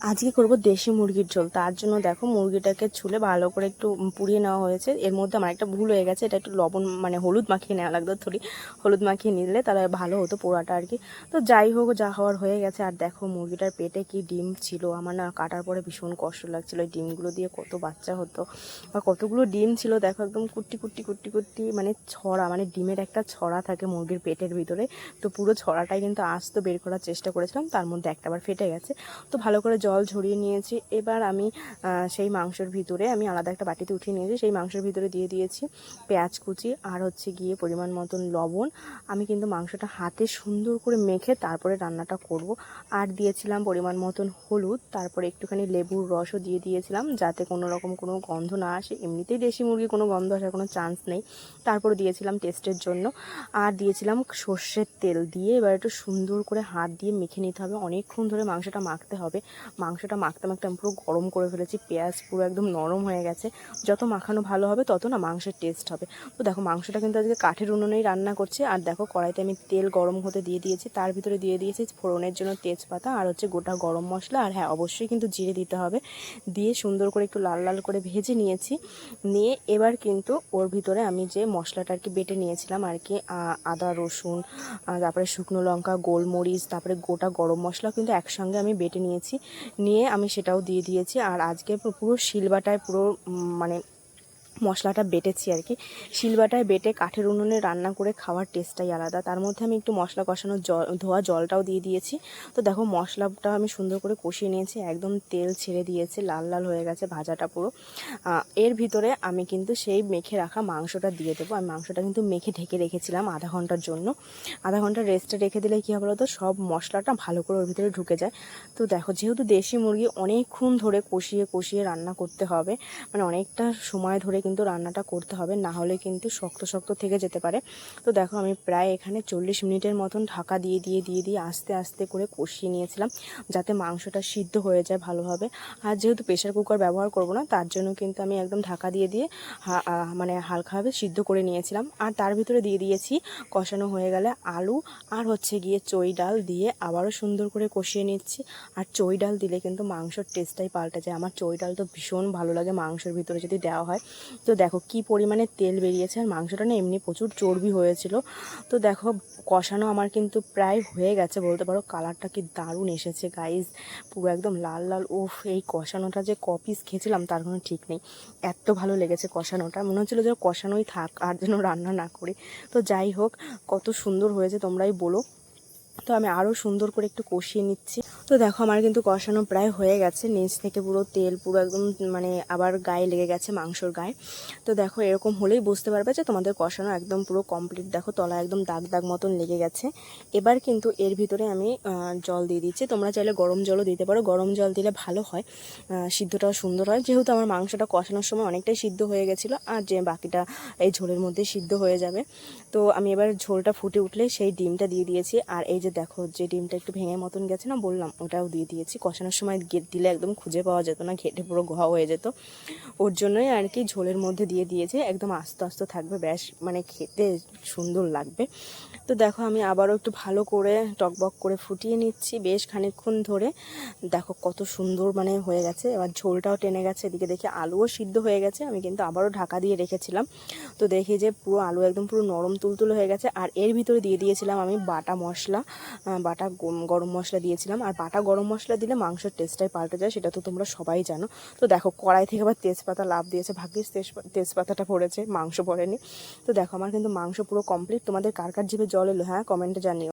আজকে করব দেশি মুরগির ঝোল। তার জন্য দেখো মুরগিটাকে ছুলে ভালো করে একটু পুড়িয়ে নেওয়া হয়েছে। এর মধ্যে আমার একটা ভুল হয়ে গেছে, এটা একটু লবণ মানে হলুদ মাখিয়ে নেওয়া লাগতো থরি হলুদ মাখিয়ে নিলে তাহলে ভালো হতো পোড়াটা আর কি। তো যাই হোক, যা হওয়ার হয়ে গেছে। আর দেখো মুরগিটার পেটে কি ডিম ছিল, আমার না কাটার পরে ভীষণ কষ্ট লাগছিল। ওই ডিমগুলো দিয়ে কত বাচ্চা হতো, বা কতগুলো ডিম ছিল, দেখো একদম কুট্টি কুট্টি কুট্টি কুট্টি মানে ছড়া মানে ডিমের একটা ছড়া থাকে মুরগির পেটের ভিতরে। তো পুরো ছড়াটাই কিন্তু আস্ত বের করার চেষ্টা করেছিলাম, তার মধ্যে একটাবার ফেটে গেছে। তো ভালো করে জল ঝরিয়ে নিয়েছি। এবার আমি সেই মাংসের ভিতরে আমি আলাদা একটা বাটিতে উঠিয়ে নিয়েছি। সেই মাংসের ভিতরে দিয়ে দিয়েছি পেঁয়াজ কুচি আর হচ্ছে গিয়ে পরিমাণ মতন লবণ। আমি কিন্তু মাংসটা হাতে সুন্দর করে মেখে তারপরে রান্নাটা করব। আর দিয়েছিলাম পরিমাণ মতন হলুদ, তারপরে একটুখানি লেবুর রসও দিয়ে দিয়েছিলাম যাতে কোনো রকম কোনো গন্ধ না আসে। এমনিতেই দেশি মুরগি কোনো গন্ধ আসার কোনো চান্স নেই। তারপরে দিয়েছিলাম টেস্টের জন্য। আর দিয়েছিলাম সর্ষের তেল দিয়ে এবার একটু সুন্দর করে হাত দিয়ে মেখে নিতে হবে। অনেকক্ষণ ধরে মাংসটা মাখতে হবে। মাংসটা মাখতে মাখতে আমি পুরো গরম করে ফেলেছি, পেঁয়াজ পুরো একদম নরম হয়ে গেছে। যত মাখানো ভালো হবে, তত না মাংসের টেস্ট হবে। তো দেখো, মাংসটা কিন্তু আজকে কাঠের উনুনেই রান্না করছে। আর দেখো, কড়াইতে আমি তেল গরম হতে দিয়ে দিয়েছি। তার ভিতরে দিয়ে দিয়েছি ফোড়নের জন্য তেজপাতা আর হচ্ছে গোটা গরম মশলা। আর হ্যাঁ অবশ্যই কিন্তু জিরে দিতে হবে। দিয়ে সুন্দর করে একটু লাল লাল করে ভেজে নিয়েছি। নিয়ে এবার কিন্তু ওর ভিতরে আমি যে মশলাটা আর কি বেটে নিয়েছিলাম আর কি আদা, রসুন তারপরে শুকনো লঙ্কা, গোলমরিচ, তারপরে গোটা গরম মশলা কিন্তু একসঙ্গে আমি বেটে নিয়েছি। নিয়ে আমি সেটাও দিয়ে দিয়েছি। আর আজকে পুরো শিলবাটায় পুরো মানে মশলাটা বেটেছি আর কি। শিলবাটায় বেটে কাঠের উনুনে রান্না করে খাওয়ার টেস্টটাই আলাদা। তার মধ্যে আমি একটু মশলা কষানো জল, ধোয়া জলটাও দিয়ে দিয়েছি। তো দেখো মশলাটা আমি সুন্দর করে কষিয়ে নিয়েছি, একদম তেল ছেড়ে দিয়েছে, লাল লাল হয়ে গেছে ভাজাটা পুরো। এর ভিতরে আমি কিন্তু সেই মেখে রাখা মাংসটা দিয়ে দেবো। আমি মাংসটা কিন্তু মেখে ঢেকে রেখেছিলাম আধা ঘণ্টার জন্য। আধা ঘণ্টা রেস্টে রেখে দিলে কী হবে তো সব মশলাটা ভালো করে ওর ভিতরে ঢুকে যায়। তো দেখো যেহেতু দেশি মুরগি, অনেকক্ষণ ধরে কষিয়ে কষিয়ে রান্না করতে হবে মানে অনেকটা সময় ধরে কিন্তু রান্নাটা করতে হবে, না হলে কিন্তু শক্ত শক্ত থেকে যেতে পারে। তো দেখো আমি প্রায় এখানে চল্লিশ মিনিটের মতন ঢাকা দিয়ে দিয়ে দিয়ে দিয়ে আস্তে আস্তে করে কষিয়ে নিয়েছিলাম যাতে মাংসটা সিদ্ধ হয়ে যায় ভালোভাবে। আর যেহেতু প্রেশার কুকার ব্যবহার করব না, তার জন্য কিন্তু আমি একদম ঢাকা দিয়ে দিয়ে মানে হালকাভাবে সিদ্ধ করে নিয়েছিলাম। আর তার ভিতরে দিয়ে দিয়েছি কষানো হয়ে গেলে আলু আর হচ্ছে গিয়ে চই ডাল দিয়ে আবারও সুন্দর করে কষিয়ে নিচ্ছি। আর চই ডাল দিলে কিন্তু মাংসর টেস্টটাই পাল্টে যায়। আমার চই ডাল তো ভীষণ ভালো লাগে, মাংসের ভিতরে যদি দেওয়া হয়। তো দেখো কি পরিমাণে তেল বেরিয়েছে আর মাংসটা না এমনি প্রচুর চর্বি হয়েছিল। তো দেখো কষানো আমার কিন্তু প্রায় হয়ে গেছে বলতে পারো। কালারটা কি দারুণ এসেছে গাইজ পুরো একদম লাল লাল, উফ, এই কষানোটা যে কপিস খেয়েছিলাম তার কোনো ঠিক নেই। এত ভালো লেগেছে কষানোটা। মনে হচ্ছিল যে কষানোই থাক আর যেন রান্না না করি। তো যাই হোক, কত সুন্দর হয়েছে তোমরাই বলো। তো আমি আরও সুন্দর করে একটু কষিয়ে নিচ্ছি। তো দেখো, আমার কিন্তু কষানো প্রায় হয়ে গেছে। নিচ থেকে পুরো তেল পুরো একদম মানে আবার গায়ে লেগে গেছে মাংসর গায়ে। তো দেখো, এরকম হলেই বুঝতে পারবে যে তোমাদের কষানো একদম পুরো কমপ্লিট দেখো, তলা একদম দাগ দাগ মতন লেগে গেছে। এবার কিন্তু এর ভিতরে আমি জল দিয়ে দিচ্ছি। তোমরা চাইলে গরম জলও দিতে পারো। গরম জল দিলে ভালো হয়। সিদ্ধটাও সুন্দর হয়। যেহেতু আমার মাংসটা কষানোর সময় অনেকটাই সিদ্ধ হয়ে গেছিল, আর যে বাকিটা এই ঝোলের মধ্যে সিদ্ধ হয়ে যাবে। তো আমি এবার ঝোলটা ফুটে উঠলে সেই ডিমটা দিয়ে দিয়েছি। আর এই যে দেখো, যে ডিমটা একটু ভেঙে মতন গেছে না, বললাম। ওটাও দিয়ে দিয়েছি। কষানোর সময় দিলে একদম খুঁজে পাওয়া যেত না, ঘেটে পুরো ঘা হয়ে যেত। ওর জন্যই আর কি ঝোলের মধ্যে দিয়ে দিয়েছে, একদম আস্তে আস্তে থাকবে, ব্যাস মানে খেতে সুন্দর লাগবে। তো দেখো আমি আবারও একটু ভালো করে টকবক করে ফুটিয়ে নিচ্ছি, বেশ খানিকক্ষণ ধরে। দেখো কত সুন্দর মানে হয়ে গেছে, এবার ঝোলটাও টেনে গেছে, এদিকে দেখি আলুও সিদ্ধ হয়ে গেছে, আমি কিন্তু আবারও ঢাকা দিয়ে রেখেছিলাম। তো দেখি যে পুরো আলু একদম পুরো নরম তুলতুলে হয়ে গেছে, আর এর ভিতরে দিয়ে দিয়েছিলাম আমি বাটা মশলা বাটা গরম মশলা দিয়েছিলাম, আর বাটা গরম মশলা দিলে মাংসের টেস্টটাই পাল্টে যায়, সেটা তো তোমরা সবাই জানো। তো দেখো, কড়াই থেকে আবার তেজপাতা লাভ দিয়েছে, ভাগ্যিস তেজপা- তেজপাতাটা পড়েছে, মাংস পড়েনি। তো দেখো, আমার কিন্তু মাংস পুরো কমপ্লিট তোমাদের কার কার জিভে জল এলো হ্যাঁ? কমেন্টে জানিও।